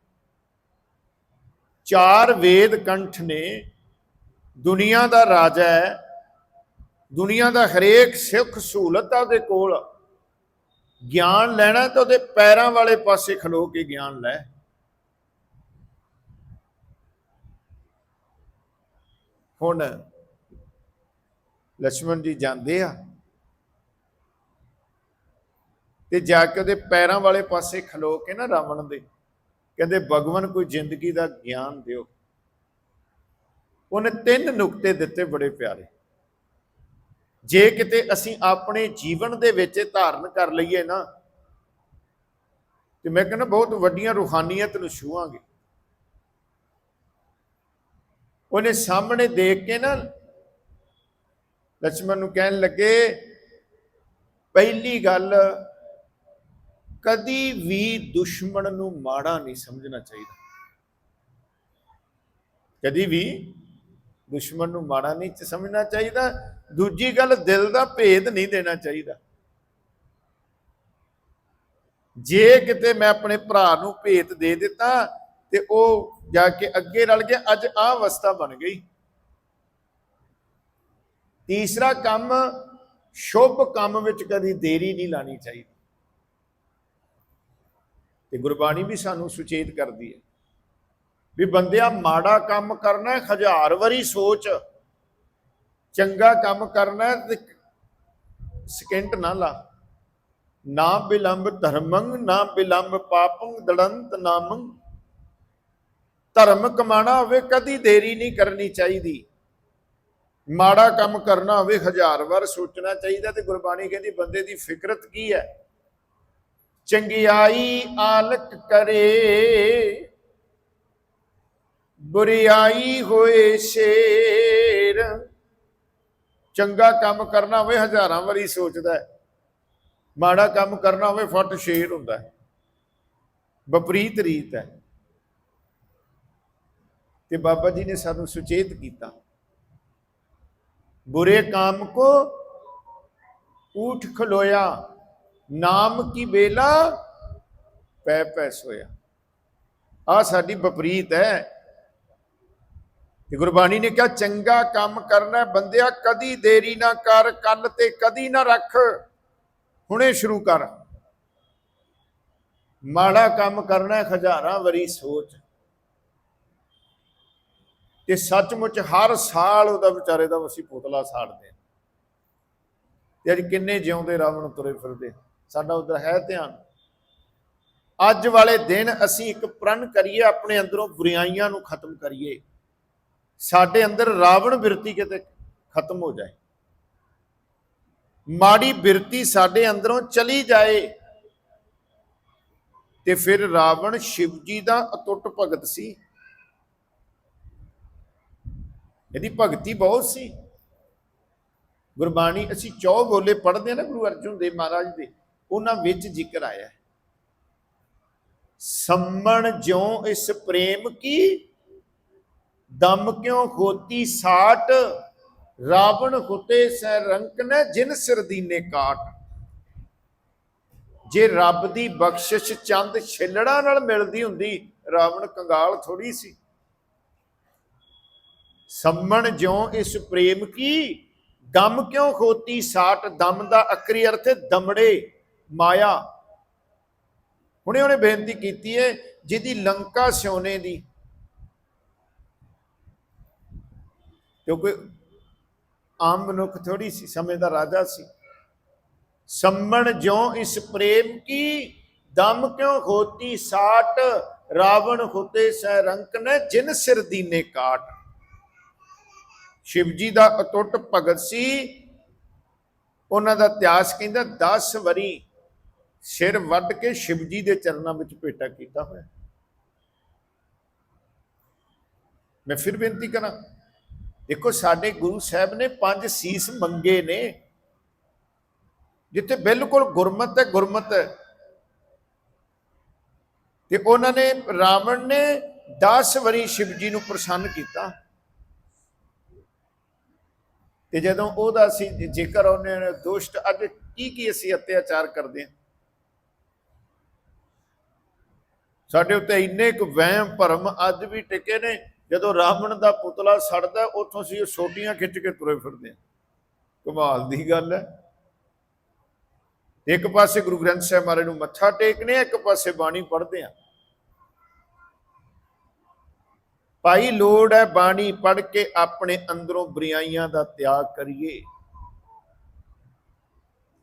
ਚਾਰ ਵੇਦ ਕੰਠ ਨੇ, ਦੁਨੀਆ ਦਾ ਰਾਜਾ ਹੈ, ਦੁਨੀਆ ਦਾ ਹਰੇਕ ਸਿੱਖ ਸਹੂਲਤ ਆ ਉਹਦੇ ਕੋਲ। ਗਿਆਨ ਲੈਣਾ ਤਾਂ ਉਹਦੇ ਪੈਰਾਂ ਵਾਲੇ ਪਾਸੇ ਖਲੋ ਕੇ ਗਿਆਨ ਲੈ। ਹੁਣ ਲక్ష్మణ ਜੀ ਜਾਂਦੇ ਆ ਤੇ ਜਾ ਕੇ ਉਹਦੇ ਪੈਰਾਂ ਵਾਲੇ ਪਾਸੇ ਖਲੋ ਕੇ ਨਾ ਰਾਵਣ ਦੇ, ਕਹਿੰਦੇ, ਭਗਵਾਨ, ਕੋਈ ਜ਼ਿੰਦਗੀ ਦਾ ਗਿਆਨ ਦਿਓ। ਉਹਨੇ ਤਿੰਨ ਨੁਕਤੇ ਦਿੱਤੇ ਬੜੇ ਪਿਆਰੇ। ਜੇ ਕਿਤੇ ਅਸੀਂ ਆਪਣੇ ਜੀਵਨ ਦੇ ਵਿੱਚ ਧਾਰਨ ਕਰ ਲਈਏ ਨਾ, ਤੇ ਮੈਂ ਕਹਿੰਦਾ, ਬਹੁਤ ਵੱਡੀਆਂ ਰੂਹਾਨੀਅਤ ਨੂੰ ਛੂਵਾਂਗੇ। ਉਹਨੇ ਸਾਹਮਣੇ ਦੇਖ ਕੇ ਨਾ ਲక్ష్మణ ਨੂੰ ਕਹਿਣ ਲੱਗੇ, ਪਹਿਲੀ ਗੱਲ, ਕਦੀ ਵੀ ਦੁਸ਼ਮਣ ਨੂੰ ਮਾੜਾ ਨਹੀਂ ਸਮਝਣਾ ਚਾਹੀਦਾ। ਕਦੀ ਵੀ ਦੁਸ਼ਮਣ ਨੂੰ ਮਾੜਾ ਨਹੀਂ ਸਮਝਣਾ ਚਾਹੀਦਾ। ਦੂਜੀ ਗੱਲ, ਦਿਲ ਦਾ ਭੇਦ ਨਹੀਂ ਦੇਣਾ ਚਾਹੀਦਾ। ਜੇ ਕਿਤੇ ਮੈਂ ਆਪਣੇ ਭਰਾ ਨੂੰ ਭੇਤ ਦੇ ਦਿੱਤਾ ਤੇ ਉਹ ਜਾ ਕੇ ਅੱਗੇ ਰਲ ਗਿਆ, ਅੱਜ ਆਹ ਅਵਸਥਾ ਬਣ ਗਈ। ਤੀਸਰਾ ਕੰਮ, ਸ਼ੁਭ ਕੰਮ ਵਿੱਚ ਕਦੀ ਦੇਰੀ ਨਹੀਂ ਲਾਣੀ ਚਾਹੀਦੀ। ਤੇ ਗੁਰਬਾਣੀ ਵੀ ਸਾਨੂੰ ਸੁਚੇਤ ਕਰਦੀ ਹੈ ਵੀ ਬੰਦਿਆ ਮਾੜਾ ਕੰਮ ਕਰਨਾ ਹੈ ਹਜ਼ਾਰ ਵਾਰੀ ਸੋਚ, ਚੰਗਾ ਕੰਮ ਕਰਨਾ ਹੈ ਤੇ ਸਕਿੰਟ ਨਾ ਲਾ। ਨਾ ਬਿਲੰਬ ਧਰਮੰ, ਨਾ ਬਿਲੰਬ ਪਾਪੰ, ਦੜੰਤ ਨਾਮੰ। ਧਰਮ ਕਮਾਣਾ ਹੋਵੇ, ਕਦੀ ਦੇਰੀ ਨਹੀਂ ਕਰਨੀ ਚਾਹੀਦੀ। ਮਾੜਾ ਕੰਮ ਕਰਨਾ ਹੋਵੇ, ਹਜ਼ਾਰ ਵਾਰ ਸੋਚਣਾ ਚਾਹੀਦਾ ਤੇ ਗੁਰਬਾਣੀ ਕਹਿੰਦੀ ਬੰਦੇ ਦੀ ਫਿਕਰਤ ਕੀ ਹੈ? ਚੰਗਿਆਈ ਆਲਕ ਕਰੇ ਬੁਰੀਆਈ ਹੋਏ ਸ਼ੇਰ। ਚੰਗਾ ਕੰਮ ਕਰਨਾ ਹੋਵੇ, ਹਜ਼ਾਰਾਂ ਵਾਰੀ ਸੋਚਦਾ ਹੈ। ਮਾੜਾ ਕੰਮ ਕਰਨਾ ਹੋਵੇ, ਫਟ ਸ਼ੇਰ ਹੁੰਦਾ ਹੈ। ਵਿਪਰੀਤ ਰੀਤ ਹੈ। ਤੇ ਬਾਬਾ ਜੀ ਨੇ ਸਾਨੂੰ ਸੁਚੇਤ ਕੀਤਾ। ਬੁਰੇ ਕਾਮ ਕੋ ਉਠ ਖਲੋਇਆ ਨਾਮ ਕੀ ਬੇਲਾ ਪੈ ਪੈ ਸੋਇਆ। ਆ ਸਾਡੀ ਵਿਪਰੀਤ ਹੈ। ਤੇ ਗੁਰਬਾਣੀ ਨੇ ਕਿਹਾ ਚੰਗਾ ਕੰਮ ਕਰਨਾ ਹੈ, ਬੰਦਿਆ ਕਦੀ ਦੇਰੀ ਨਾ ਕਰ ਕੱਲ ਤੇ ਕਦੀ ਨਾ ਰੱਖ। ਹੁਣੇ ਸ਼ੁਰੂ ਕਰ। ਮਾੜਾ ਕੰਮ ਕਰਨਾ ਹਜ਼ਾਰਾਂ ਵਾਰੀ ਸੋਚ। ਤੇ ਸੱਚਮੁੱਚ ਹਰ ਸਾਲ ਉਹਦਾ ਵਿਚਾਰੇ ਦਾ ਅਸੀਂ ਪੁਤਲਾ ਸਾੜਦੇ ਹਾਂ। ਤੇ ਅੱਜ ਕਿੰਨੇ ਜਿਉਂਦੇ ਰਾਵਣ ਤੁਰੇ ਫਿਰਦੇ ਸਾਡਾ ਉਧਰ ਹੈ ਧਿਆਨ। ਅੱਜ ਵਾਲੇ ਦਿਨ ਅਸੀਂ ਇੱਕ ਪ੍ਰਣ ਕਰੀਏ, ਆਪਣੇ ਅੰਦਰੋਂ ਬੁਰਾਈਆਂ ਨੂੰ ਖਤਮ ਕਰੀਏ। ਸਾਡੇ ਅੰਦਰ ਰਾਵਣ ਬਿਰਤੀ ਕਿਤੇ ਖਤਮ ਹੋ ਜਾਏ। ਮਾੜੀ ਬਿਰਤੀ ਸਾਡੇ ਅੰਦਰੋਂ ਚਲੀ ਜਾਏ। ਤੇ ਫਿਰ ਰਾਵਣ ਸ਼ਿਵਜੀ ਦਾ ਅਟੁੱਟ ਭਗਤ ਸੀ। ਇਹਦੀ ਭਗਤੀ ਬਹੁਤ ਸੀ। ਗੁਰਬਾਣੀ ਅਸੀਂ ਚੌ ਬੋਲੇ ਪੜ੍ਹਦੇ ਆ ਨਾ ਗੁਰੂ ਅਰਜਨ ਦੇਵ ਮਹਾਰਾਜ ਦੇ, ਉਹਨਾਂ ਵਿੱਚ ਜ਼ਿਕਰ ਆਇਆ ਹੈ। ਸੰਮਣ ਜਿਉ ਇਸ ਪ੍ਰੇਮ ਕੀ, ਦਮ ਕਿਉ ਖੋਤੀ ਸਾਟ, ਰਾਵਣ ਹੁਤੇ ਸੈ ਰੰਕ ਨੇ ਜਿਨ ਸਿਰਦੀਨੇ ਕਾਟ। ਜੇ ਰੱਬ ਦੀ ਬਖਸ਼ਿਸ਼ ਚੰਦ ਛਿੱਲੜਾਂ ਨਾਲ ਮਿਲਦੀ ਹੁੰਦੀ, ਰਾਵਣ ਕੰਗਾਲ ਥੋੜੀ ਸੀ। ਸੰਮਣ ਜਿਉ ਇਸ ਪ੍ਰੇਮ ਕੀ? ਦਮ ਕਿਉਂ ਖੋਤੀ ਸਾਟ? ਦਮ ਦਾ ਅਕਰੀ ਅਰਥ ਹੈ ਦਮੜੇ, ਮਾਇਆ। ਹੁਣੇ ਉਹਨੇ ਬੇਨਤੀ ਕੀਤੀ ਹੈ ਜਿਹਦੀ ਲੰਕਾ ਸਿਉਨੇ ਦੀ। ਕਿਉਂਕਿ ਆਮ ਮਨੁੱਖ ਥੋੜੀ ਸੀ, ਸਮੇਂ ਦਾ ਰਾਜਾ ਸੀ। ਸੰਮਣ ਜਿਉ ਇਸ ਪ੍ਰੇਮ ਕੀ? ਦਮ ਕਿਉਂ ਖੋਤੀ ਸਾਟ? ਰਾਵਣ ਹੁਤੇ ਸੈ ਰੰਕ ਨੇ ਜਿਨ ਸਿਰ ਦੀਨੇ ਕਾਟ। ਸ਼ਿਵ ਜੀ ਦਾ ਅਟੁੱਟ ਭਗਤ ਸੀ। ਉਹਨਾਂ ਦਾ ਇਤਿਹਾਸ ਕਹਿੰਦਾ 10 ਵਰੀ ਸਿਰ ਵੱਢ ਕੇ ਸ਼ਿਵਜੀ ਦੇ ਚਰਨਾਂ ਵਿੱਚ ਭੇਟਾ ਕੀਤਾ ਹੋਇਆ। ਮੈਂ ਫਿਰ ਬੇਨਤੀ ਕਰਾਂ, ਦੇਖੋ ਸਾਡੇ ਗੁਰੂ ਸਾਹਿਬ ਨੇ ਪੰਜ ਸੀਸ ਮੰਗੇ ਨੇ, ਜਿੱਥੇ ਬਿਲਕੁਲ ਗੁਰਮਤ ਹੈ ਗੁਰਮਤ ਹੈ। ਤੇ ਉਹਨਾਂ ਨੇ ਰਾਵਣ ਨੇ 10 ਵਾਰੀ ਸ਼ਿਵਜੀ ਨੂੰ ਪ੍ਰਸੰਨ ਕੀਤਾ। ਤੇ ਜਦੋਂ ਉਹਦਾ ਅਸੀਂ ਜ਼ਿਕਰ ਉਹਨੇ ਦੁਸ਼ਟ ਅੱਜ ਕੀ ਕੀ ਅਸੀਂ ਅਤਿਆਚਾਰ ਕਰਦੇ ਹਾਂ? ਸਾਡੇ ਉੱਤੇ ਇੰਨੇ ਕੁ ਵਹਿਮ ਭਰਮ ਅੱਜ ਵੀ ਟਿਕੇ ਨੇ ਜਦੋਂ ਰਾਵਣ ਦਾ ਪੁਤਲਾ ਸੜਦਾ ਉੱਥੋਂ ਅਸੀਂ ਉਹ ਸੋਟੀਆਂ ਖਿੱਚ ਕੇ ਤੁਰੇ ਫਿਰਦੇ ਹਾਂ। ਕਮਾਲ ਦੀ ਗੱਲ ਹੈ। ਇੱਕ ਪਾਸੇ ਗੁਰੂ ਗ੍ਰੰਥ ਸਾਹਿਬ ਮਹਾਰਾਜ ਨੂੰ ਮੱਥਾ ਟੇਕਨੇ ਆ, ਇੱਕ ਪਾਸੇ ਬਾਣੀ ਪੜ੍ਹਦੇ ਆ ਭਾਈ ਲੋੜ ਹੈ ਬਾਣੀ ਪੜ੍ਹ ਕੇ ਆਪਣੇ ਅੰਦਰੋਂ ਬੁਰੀਆਈਆਂ ਦਾ ਤਿਆਗ ਕਰੀਏ।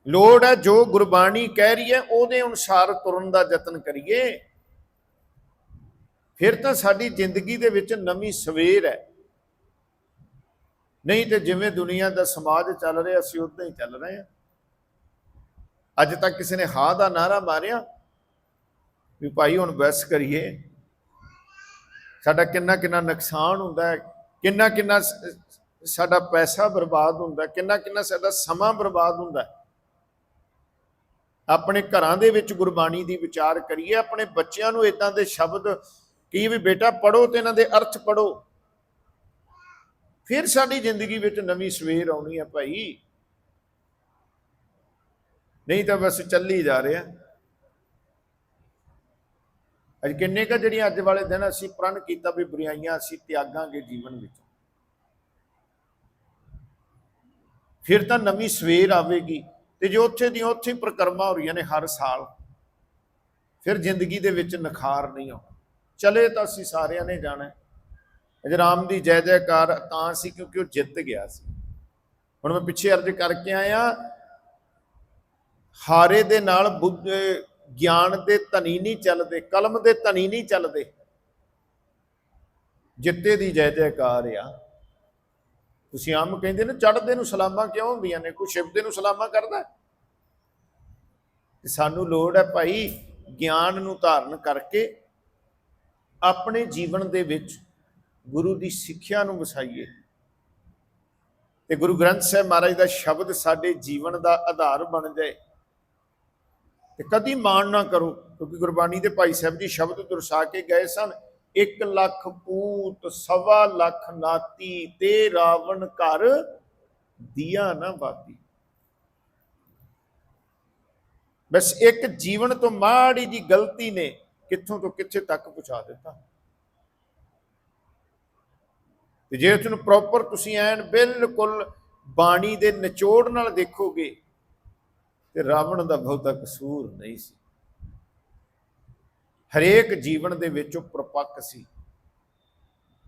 ਲੋੜ ਹੈ ਜੋ ਗੁਰਬਾਣੀ ਕਹਿ ਰਹੀ ਹੈ, ਉਹਦੇ ਅਨੁਸਾਰ ਤੁਰਨ ਦਾ ਯਤਨ ਕਰੀਏ। ਫਿਰ ਤਾਂ ਸਾਡੀ ਜ਼ਿੰਦਗੀ ਦੇ ਵਿੱਚ ਨਵੀਂ ਸਵੇਰ ਹੈ। ਨਹੀਂ ਤੇ ਜਿਵੇਂ ਦੁਨੀਆ ਦਾ ਸਮਾਜ ਚੱਲ ਰਿਹਾ, ਅਸੀਂ ਉਦਾਂ ਹੀ ਚੱਲ ਰਹੇ ਹਾਂ। ਅੱਜ ਤੱਕ ਕਿਸੇ ਨੇ ਹਾਂ ਦਾ ਨਾਰਾ ਮਾਰਿਆ ਵੀ ਭਾਈ ਹੁਣ ਬੈਸ ਕਰੀਏ। ਸਾਡਾ ਕਿੰਨਾ ਕਿੰਨਾ ਨੁਕਸਾਨ ਹੁੰਦਾ ਹੈ, ਕਿੰਨਾ ਕਿੰਨਾ ਸਾਡਾ ਪੈਸਾ ਬਰਬਾਦ ਹੁੰਦਾ ਕਿੰਨਾ ਕਿੰਨਾ ਸਾਡਾ ਸਮਾਂ ਬਰਬਾਦ ਹੁੰਦਾ ਆਪਣੇ ਘਰਾਂ ਦੇ ਵਿੱਚ ਗੁਰਬਾਣੀ ਦੀ ਵਿਚਾਰ ਕਰੀਏ, ਆਪਣੇ ਬੱਚਿਆਂ ਨੂੰ ਇਦਾਂ ਦੇ ਸ਼ਬਦ ਕੀ ਵੀ ਬੇਟਾ ਪੜੋ ਤੇ ਇਹਨਾਂ ਦੇ ਅਰਥ ਪੜੋ ਫਿਰ ਸਾਡੀ ਜ਼ਿੰਦਗੀ ਵਿੱਚ ਨਵੀਂ ਸਵੇਰ ਆਉਣੀ ਹੈ ਭਾਈ। ਨਹੀਂ ਤਾਂ ਬਸ ਚੱਲੀ ਜਾ ਰਿਹਾ। ਅੱਜ ਕਿੰਨੇ ਕਾ ਜਿਹੜੀਆਂ ਅੱਜ ਵਾਲੇ ਦਿਨ ਅਸੀਂ ਪ੍ਰਣ ਕੀਤਾ ਵੀ ਬੁਰਾਈਆਂ ਅਸੀਂ ਤਿਆਗਾਂਗੇ ਜੀਵਨ ਵਿੱਚ। ਫਿਰ ਤਾਂ ਨਵੀਂ ਸਵੇਰ ਆਵੇਗੀ ਤੇ ਜੋ ਉੱਥੇ ਦੀਆਂ ਉੱਥੇ ਹੀ ਹੋ ਰਹੀਆਂ ਨੇ ਹਰ ਸਾਲ, ਫਿਰ ਜ਼ਿੰਦਗੀ ਦੇ ਵਿੱਚ ਨਖਾਰ ਨਹੀਂ ਆਉਣਾ। ਚਲੇ ਤਾਂ ਅਸੀਂ ਸਾਰਿਆਂ ਨੇ ਜਾਣਾ। ਹੈ। ਅਜ ਰਾਮ ਦੀ ਜੈ ਜੈਕਾਰ ਤਾਂ ਸੀ ਕਿਉਂਕਿ ਉਹ ਜਿੱਤ ਗਿਆ ਸੀ। ਹੁਣ ਮੈਂ ਪਿੱਛੇ ਅਰਜ ਕਰਕੇ ਆਇਆ, ਹਾਰੇ ਦੇ ਨਾਲ ਬੁੱਧ ਗਿਆਨ ਦੇ ਧਨੀ ਨਹੀਂ ਚੱਲਦੇ, ਕਲਮ ਦੇ ਧਨੀ ਨਹੀਂ ਚੱਲਦੇ। ਜਿੱਤੇ ਦੀ ਜੈ ਜੈਕਾਰ ਆ। ਤੁਸੀਂ ਆਮ ਕਹਿੰਦੇ ਨੇ ਚੜ੍ਹਦੇ ਨੂੰ ਸਲਾਮਾਂ ਕਿਉਂ ਹੁੰਦੀਆਂ ਨੇ? ਕੋਈ ਸ਼ਿਵਦੇ ਨੂੰ ਸਲਾਮਾਂ ਕਰਦਾ? ਤੇ ਸਾਨੂੰ ਲੋੜ ਹੈ ਭਾਈ ਗਿਆਨ ਨੂੰ ਧਾਰਨ ਕਰਕੇ ਆਪਣੇ ਜੀਵਨ ਦੇ ਵਿੱਚ ਗੁਰੂ ਦੀ ਸਿੱਖਿਆ ਨੂੰ ਵਸਾਈਏ। ਤੇ ਗੁਰੂ ਗ੍ਰੰਥ ਸਾਹਿਬ ਮਹਾਰਾਜ ਦਾ ਸ਼ਬਦ ਸਾਡੇ ਜੀਵਨ ਦਾ ਆਧਾਰ ਬਣ ਜਾਏ। ਤੇ ਕਦੀ ਮਾਣ ਨਾ ਕਰੋ, ਕਿਉਂਕਿ ਗੁਰਬਾਣੀ ਦੇ ਭਾਈ ਸਾਹਿਬ ਜੀ ਸ਼ਬਦ ਦਰਸਾ ਕੇ ਗਏ ਸਨ 1 ਲੱਖ ਪੂਤ, ਸਵਾ ਲੱਖ ਨਾਤੀ, ਤੇ ਰਾਵਣ ਘਰ ਦੀਆ ਨਾ ਬਾਤੀ। ਬਸ ਇੱਕ ਜੀਵਨ ਤੋਂ ਮਾੜੀ ਜੀ ਗਲਤੀ ਨੇ ਕਿੱਥੋਂ ਤੋਂ ਕਿੱਥੇ ਤੱਕ ਪਹੁੰਚਾ ਦਿੱਤਾ। ਤੇ ਜੇ ਉਸ ਨੂੰ ਪ੍ਰੋਪਰ ਤੁਸੀਂ ਐਨ ਬਿਲਕੁਲ ਬਾਣੀ ਦੇ ਨਿਚੋੜ ਨਾਲ ਦੇਖੋਗੇ ਤੇ ਰਾਵਣ ਦਾ ਬਹੁਤਾ ਕਸੂਰ ਨਹੀਂ ਸੀ। ਹਰੇਕ ਜੀਵਨ ਦੇ ਵਿੱਚ ਉਹ ਪ੍ਰਪੱਕ ਸੀ।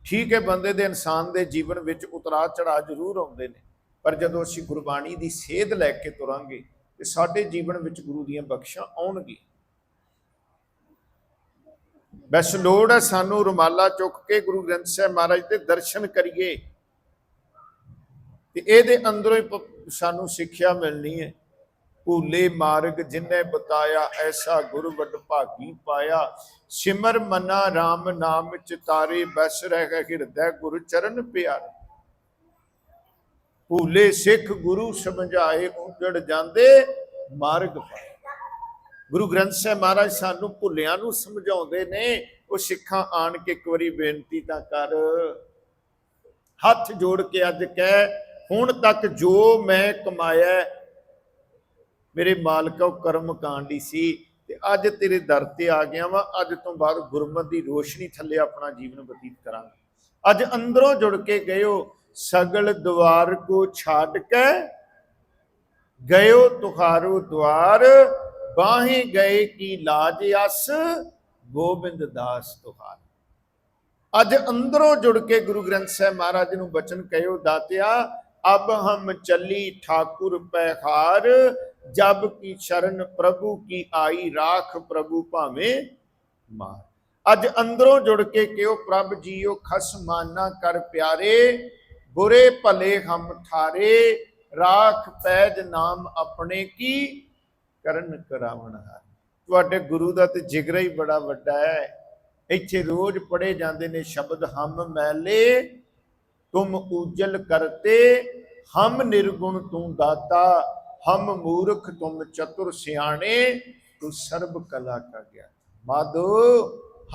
ਠੀਕ ਹੈ, ਬੰਦੇ ਦੇ ਇਨਸਾਨ ਦੇ ਜੀਵਨ ਵਿੱਚ ਉਤਰਾਅ ਚੜਾਅ ਜ਼ਰੂਰ ਆਉਂਦੇ ਨੇ, ਪਰ ਜਦੋਂ ਅਸੀਂ ਗੁਰਬਾਣੀ ਦੀ ਸੇਧ ਲੈ ਕੇ ਤੁਰਾਂਗੇ, ਤੇ ਸਾਡੇ ਜੀਵਨ ਵਿੱਚ ਗੁਰੂ ਦੀਆਂ ਬਖਸ਼ਾਂ ਆਉਣਗੀਆਂ। ਬਸ ਲੋੜ ਹੈ ਸਾਨੂੰ ਰੁਮਾਲਾ ਚੁੱਕ ਕੇ ਗੁਰੂ ਗ੍ਰੰਥ ਸਾਹਿਬ ਮਹਾਰਾਜ ਦੇ ਦਰਸ਼ਨ ਕਰੀਏ, ਤੇ ਇਹਦੇ ਅੰਦਰੋਂ ਹੀ ਸਾਨੂੰ ਸਿੱਖਿਆ ਮਿਲਣੀ ਹੈ। ਭੂਲੇ ਮਾਰਗ ਜਿਨੇ ਬਤਾਇਆ, ਐਸਾ ਗੁਰ ਵੱਡ ਭਾਗੀ ਪਾਇਆ। ਸਿਮਰ ਮਨਾ RAM ਨਾਮ ਚਿਤਾਰੇ ਬਸ ਰਹਿ ਹਿਰਦੈ ਗੁਰੂ ਚਰਨ ਪਿਆਰੇ। ਭੂਲੇ ਸਿੱਖ ਗੁਰੂ ਸਮਝਾਏ ਉਜੜ ਜਾਂਦੇ ਮਾਰਗ ਪਾਏ। ਗੁਰੂ ਗ੍ਰੰਥ ਸਾਹਿਬ ਮਹਾਰਾਜ ਸਾਨੂੰ ਭੁੱਲਿਆਂ ਨੂੰ ਸਮਝਾਉਂਦੇ ਨੇ, ਉਹ ਸਿੱਖਾਂ ਆਣ ਕੇ ਇੱਕ ਵਾਰੀ ਬੇਨਤੀ ਤਾਂ ਕਰ। ਹੱਥ ਜੋੜ ਕੇ ਅੱਜ ਕਹਿ, ਹੁਣ ਤੱਕ ਜੋ ਮੈਂ ਕਮਾਇਆ ਮੇਰੇ ਮਾਲਕਾ ਉਹ ਕਰਮ ਕਾਂਡੀ ਸੀ ਤੇ ਅੱਜ ਤੇਰੇ ਦਰ ਤੇ ਆ ਗਿਆ ਵਾਂ, ਅੱਜ ਤੋਂ ਬਾਅਦ ਗੁਰਮਤ ਦੀ ਰੋਸ਼ਨੀ ਥੱਲੇ ਆਪਣਾ ਜੀਵਨ ਬਤੀਤ ਕਰਾਂਗਾ। ਅੱਜ ਅੰਦਰੋਂ ਜੁੜ ਕੇ ਗਇਓ, ਸਗਲ ਦੁਆਰ ਕੋ ਛਾੜ ਕੇ, ਗਇਓ ਤੁਖਾਰੋ ਦੁਆਰ ਬਾਹੇ ਗਏ ਕੀ ਲਾਜ ਅਸ ਗੋਬਿੰਦ ਦਾਸ ਤੁਹਾਰ। ਅੱਜ ਅੰਦਰੋਂ ਜੁੜ ਕੇ ਗੁਰੂ ਗ੍ਰੰਥ ਸਾਹਿਬ ਮਹਾਰਾਜ ਨੂੰ ਬਚਨ ਕਹਿਓ ਦਾਤਿਆ, ਅਬ ਹਮ ਚੱਲੀ ਠਾਕੁਰ ਪਹਿਹਾਰ ਜਬ ਕੀ ਸ਼ਰਨ ਪ੍ਰਭੂ ਕੀ ਆਈ ਰਾਖ ਪ੍ਰਭੂ ਭਾਵੇਂ ਮਾਰ। ਅੱਜ ਅੰਦਰੋਂ ਜੁੜ ਕੇ ਕਿਉ ਪ੍ਰਭ ਜੀਓ ਖਸ ਮਾਨਾ ਕਰ ਪਿਆਰੇ, ਬੁਰੇ ਭਲੇ ਹਮ ਠਾਰੇ, ਰਾਖ ਪੈਜ ਨਾਮ ਆਪਣੇ ਕੀ ਕਰਨ ਕਰਾਵਣ ਹਾਰ। ਤੁਹਾਡੇ ਗੁਰੂ ਦਾ ਤੇ ਜਿਗਰਾ ਹੀ ਬੜਾ ਵੱਡਾ ਹੈ। ਇੱਥੇ ਰੋਜ਼ ਪੜੇ ਜਾਂਦੇ ਨੇ ਸ਼ਬਦ, ਹਮ ਮੈਲੇ, ਤੁਮ ਉਜਲ ਕਰਤੇ, ਹਮ ਨਿਰਗੁਣ ਤੂੰ ਦਾਤਾ। ਹਮ ਮੂਰਖ ਤੁਮ ਚਤੁਰ ਸਿਆਣੇ, ਤੂੰ ਸਰਬ ਕਲਾ ਕਾ ਗਿਆ। ਮਾਧੋ,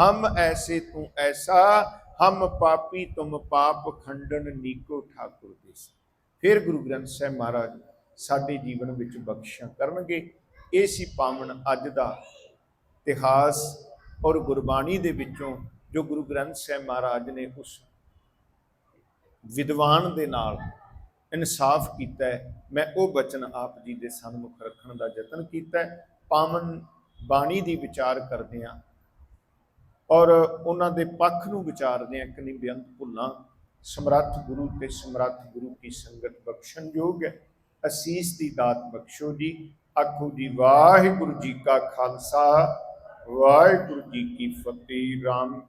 ਹਮ ਐਸੇ ਤੂੰ ਐਸਾ, ਹਮ ਪਾਪੀ ਤੁਮ ਪਾਪ ਖੰਡਨ ਨੀਕੋ ਠਾਕੁਰ ਦੇਸ। ਫਿਰ ਗੁਰੂ ਗ੍ਰੰਥ ਸਾਹਿਬ ਮਹਾਰਾਜ ਸਾਡੇ ਜੀਵਨ ਵਿੱਚ ਬਖਸ਼ਿਸ਼ ਕਰਨਗੇ। ਇਹ ਸੀ ਪਾਵਨ ਅੱਜ ਦਾ ਇਤਿਹਾਸ ਔਰ ਗੁਰਬਾਣੀ ਦੇ ਵਿੱਚੋਂ ਜੋ ਗੁਰੂ ਗ੍ਰੰਥ ਸਾਹਿਬ ਮਹਾਰਾਜ ਨੇ ਉਸ ਵਿਦਵਾਨ ਦੇ ਨਾਲ ਇਨਸਾਫ ਕੀਤਾ ਹੈ। ਮੈਂ ਉਹ ਬਚਨ ਆਪ ਜੀ ਦੇ ਸਨਮੁਖ ਰੱਖਣ ਦਾ ਯਤਨ ਕੀਤਾ ਹੈ। ਪਾਵਨ ਬਾਣੀ ਦੀ ਵਿਚਾਰ ਕਰਦੇ ਹਾਂ ਔਰ ਉਹਨਾਂ ਦੇ ਪੱਖ ਨੂੰ ਵਿਚਾਰਦੇ ਹਾਂ। ਕਿ ਨਹੀਂ ਬੇਅੰਤ ਭੁੱਲਾਂ, ਸਮਰੱਥ ਗੁਰੂ ਤੇ ਸਮਰੱਥ ਗੁਰੂ ਕੀ ਸੰਗਤ ਬਖਸ਼ਣ ਯੋਗ ਹੈ। ਅਸੀਸ ਦੀ ਦਾਤ ਬਖਸ਼ੋ ਜੀ, ਆਖੋ ਜੀ, ਵਾਹਿਗੁਰੂ ਜੀ ਕਾ ਖਾਲਸਾ, ਵਾਹਿਗੁਰੂ ਜੀ ਕੀ ਫਤਿਹ। ਰਾਮ